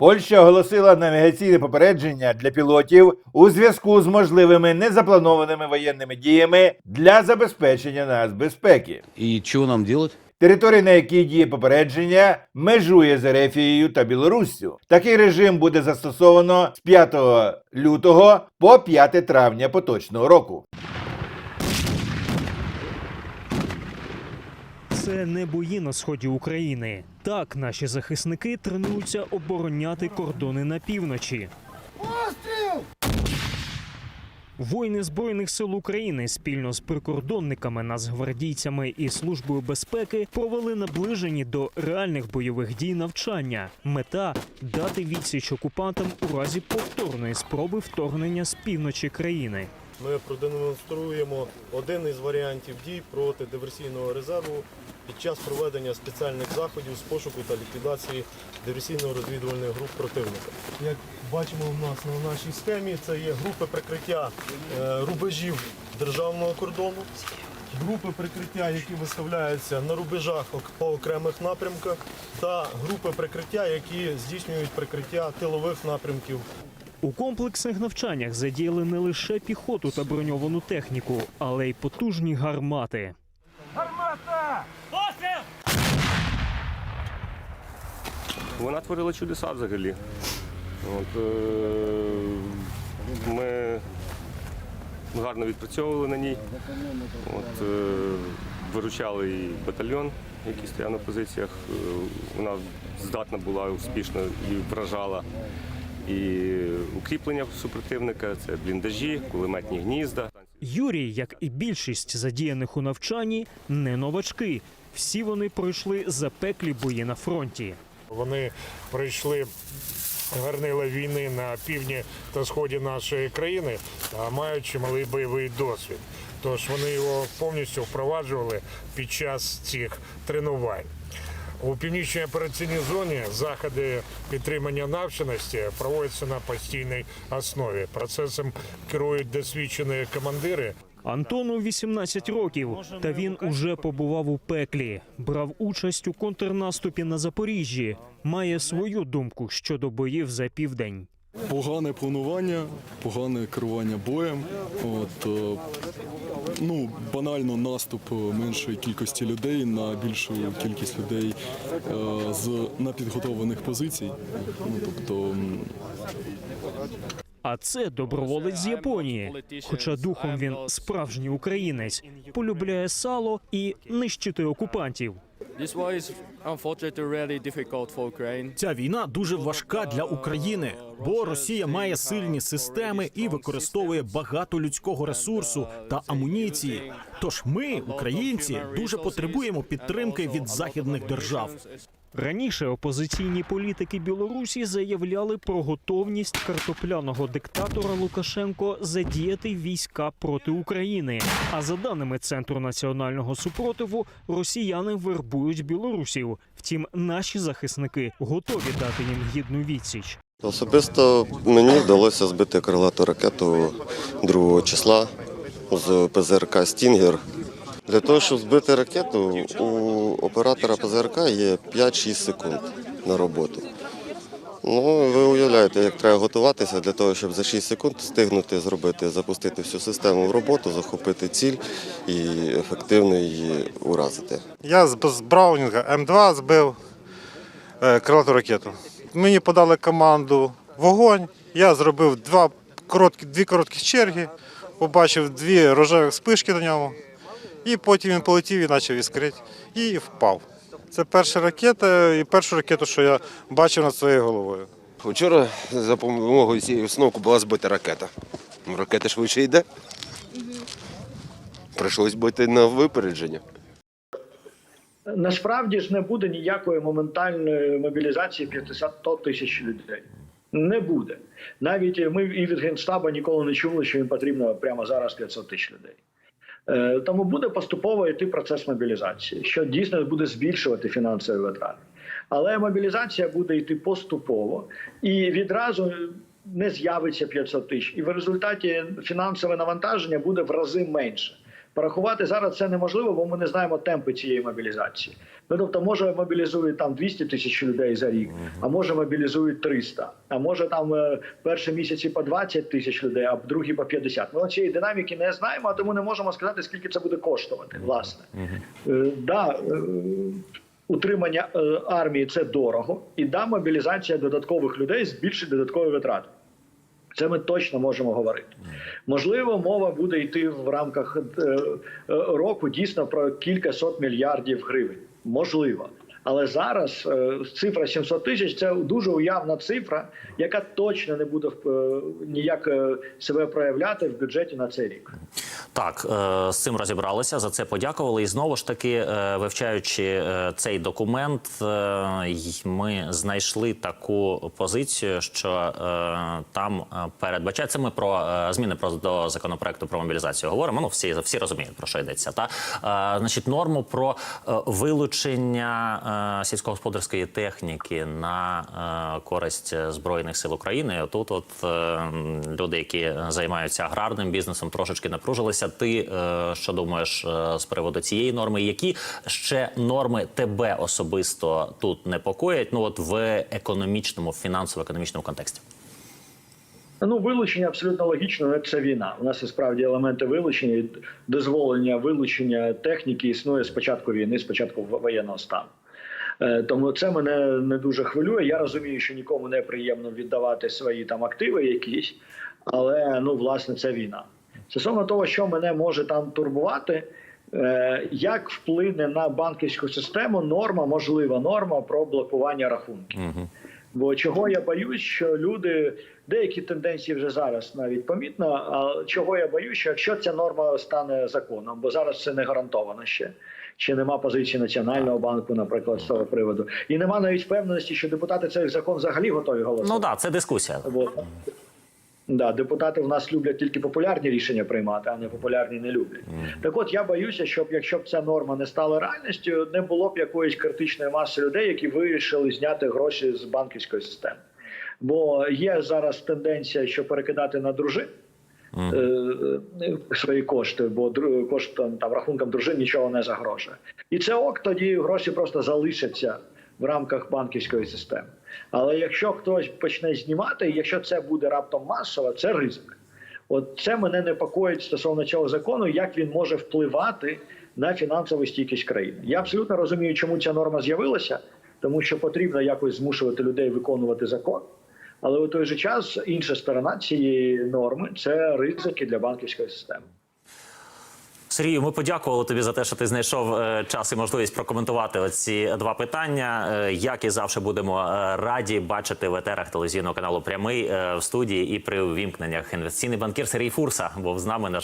Польща оголосила навігаційне попередження для пілотів у зв'язку з можливими незапланованими воєнними діями для забезпечення нас безпеки. И что нам делать? Територія, на якій діє попередження, межує з Ерефією та Білоруссю. Такий режим буде застосовано з 5 лютого по 5 травня поточного року. Це не бої на сході України. Так наші захисники тренуються обороняти кордони на півночі. Воїни Збройних сил України спільно з прикордонниками, нацгвардійцями і службою безпеки провели наближені до реальних бойових дій навчання. Мета дати відсіч окупантам у разі повторної спроби вторгнення з півночі країни. Ми продемонструємо один із варіантів дій проти диверсійного резерву під час проведення спеціальних заходів з пошуку та ліквідації диверсійно-розвідувальних груп противника. Як бачимо в нас на нашій схемі, це є групи прикриття е, рубежів державного кордону, групи прикриття, які виставляються на рубежах по окремих напрямках, та групи прикриття, які здійснюють прикриття тилових напрямків У комплексних навчаннях задіяли не лише піхоту та броньовану техніку, але й потужні гармати. Вона творила чудеса взагалі. От, е, ми гарно відпрацьовували на ній. От, е, виручали і батальйон, який стояв на позиціях. Е, Вона здатна була успішно і вражала і укріплення супротивника, це бліндажі, кулеметні гнізда. Юрій, як і більшість задіяних у навчанні, не новачки. Всі вони пройшли запеклі бої на фронті. Вони пройшли гарнила війни на півдні та сході нашої країни, а мають чималий бойовий досвід. Тож вони його повністю впроваджували під час цих тренувань. У північній операційній зоні заходи підтримання навченості проводяться на постійній основі. Процесом керують досвідчені командири, Антону 18 років, та він уже побував у пеклі, брав участь у контрнаступі на Запоріжжі, має свою думку щодо боїв за південь. Погане планування, погане керування боєм. От, е, ну, банально наступ меншої кількості людей на більшу кількість людей е, з напідготовлених позицій. Ну, тобто, А це доброволець з Японії. Хоча духом він справжній українець, полюбляє сало і нищити окупантів. Ця війна дуже важка для України, бо Росія має сильні системи і використовує багато людського ресурсу та амуніції. Тож ми, українці, дуже потребуємо підтримки від західних держав. Раніше опозиційні політики Білорусі заявляли про готовність картопляного диктатора Лукашенко задіяти війська проти України. А за даними Центру національного супротиву, росіяни вербують білорусів. Втім, наші захисники готові дати їм гідну відсіч. Особисто мені вдалося збити крилату ракету 2 числа з ПЗРК Стінгер. Для того, щоб збити ракету, у оператора ПЗРК є 5-6 секунд на роботу. Ну, ви уявляєте, як треба готуватися для того, щоб за 6 секунд встигнути зробити, запустити всю систему в роботу, захопити ціль і ефективно її уразити. Я з, Браунінга М2 збив е, крилату ракету. Мені подали команду вогонь. Я зробив два короткі, дві короткі черги, побачив дві рожевих спишки на ньому. І потім він полетів і почав іскрити. І впав. Це перша ракета і першу ракету, що я бачив над своєю головою. Вчора за допомогою цієї установки була збита ракета. Ракета швидше йде. Прийшлось бити на випередження. Насправді ж не буде ніякої моментальної мобілізації 500 тисяч людей. Не буде. Навіть ми і від Генштабу ніколи не чули, що їм потрібно прямо зараз 500 тисяч людей. Е, Тому буде поступово йти процес мобілізації, що дійсно буде збільшувати фінансові витрати. Але мобілізація буде йти поступово і відразу не з'явиться 500 тисяч. І в результаті фінансове навантаження буде в рази менше. Порахувати зараз це неможливо, бо ми не знаємо темпи цієї мобілізації. Ну тобто, може мобілізують там 200 тисяч людей за рік, а може мобілізують 300, а може там е, перші місяці по 20 тисяч людей, а другі по 50. Ми цієї динаміки не знаємо, а тому не можемо сказати, скільки це буде коштувати. Власне, Е, да, е, утримання армії це дорого, і да, мобілізація додаткових людей збільшить додаткові витрати. Це ми точно можемо говорити. Можливо, мова буде йти в рамках е, е, року дійсно про кілька сот мільярдів гривень. Можливо. Але зараз е, цифра 700 тисяч це дуже уявна цифра, яка точно не буде е, ніяк себе проявляти в бюджеті на цей рік. Так, е, з цим розібралися, за це подякували. І знову ж таки, е, вивчаючи е, цей документ, ми знайшли таку позицію, що там передбачається. Ми про зміни про до законопроекту про мобілізацію говоримо. Ну всі всі розуміють про що йдеться. Та значить, норму про вилучення сільськогосподарської техніки на користь збройних сил України. Тут, от люди, які займаються аграрним бізнесом, трошечки напружилися. Ти е, що думаєш е, з приводу цієї норми? Які ще норми тебе особисто тут непокоять? Ну от в економічному, фінансово-економічному контексті? Ну, вилучення абсолютно логічно. Це війна. У нас і справді елементи вилучення, і дозволення вилучення техніки існує з початку війни, з початку воєнного стану. Е, Тому це мене не дуже хвилює. Я розумію, що нікому не приємно віддавати свої там активи якісь, але ну власне це війна. Стосовно того, що мене може там турбувати, е, як вплине на банківську систему норма, можлива норма про блокування рахунків. Бо чого я боюсь, що люди деякі тенденції вже зараз навіть помітно. А чого я боюсь, що якщо ця норма стане законом, бо зараз це не гарантовано ще. Ще нема позиції національного банку, наприклад, з цього приводу, і нема навіть впевненості, що депутати цей закон взагалі готові голосувати. Ну так, це дискусія. Бо, да, депутати в нас люблять тільки популярні рішення приймати, а не популярні не люблять. Так от я боюся, щоб якщо б ця норма не стала реальністю, не було б якоїсь критичної маси людей, які вирішили зняти гроші з банківської системи. Бо є зараз тенденція, що перекидати на дружин. е, Свої кошти, бо дру- коштам там рахункам дружин нічого не загрожує, і це ок, тоді гроші просто залишаться в рамках банківської системи. Але якщо хтось почне знімати, якщо це буде раптом масово, це ризик. От це мене непокоїть стосовно цього закону, як він може впливати на фінансову стійкість країни. Я абсолютно розумію, чому ця норма з'явилася, тому що потрібно якось змушувати людей виконувати закон. Але у той же час інша сторона цієї норми це ризики для банківської системи. Сергію, ми подякували тобі за те, що ти знайшов е, час і можливість прокоментувати оці два питання. Е, Як і завжди будемо е, раді бачити в етерах телевізійного каналу прямий в студії і при увімкненнях інвестиційний банкір Сергій Фурса був з нами. Наш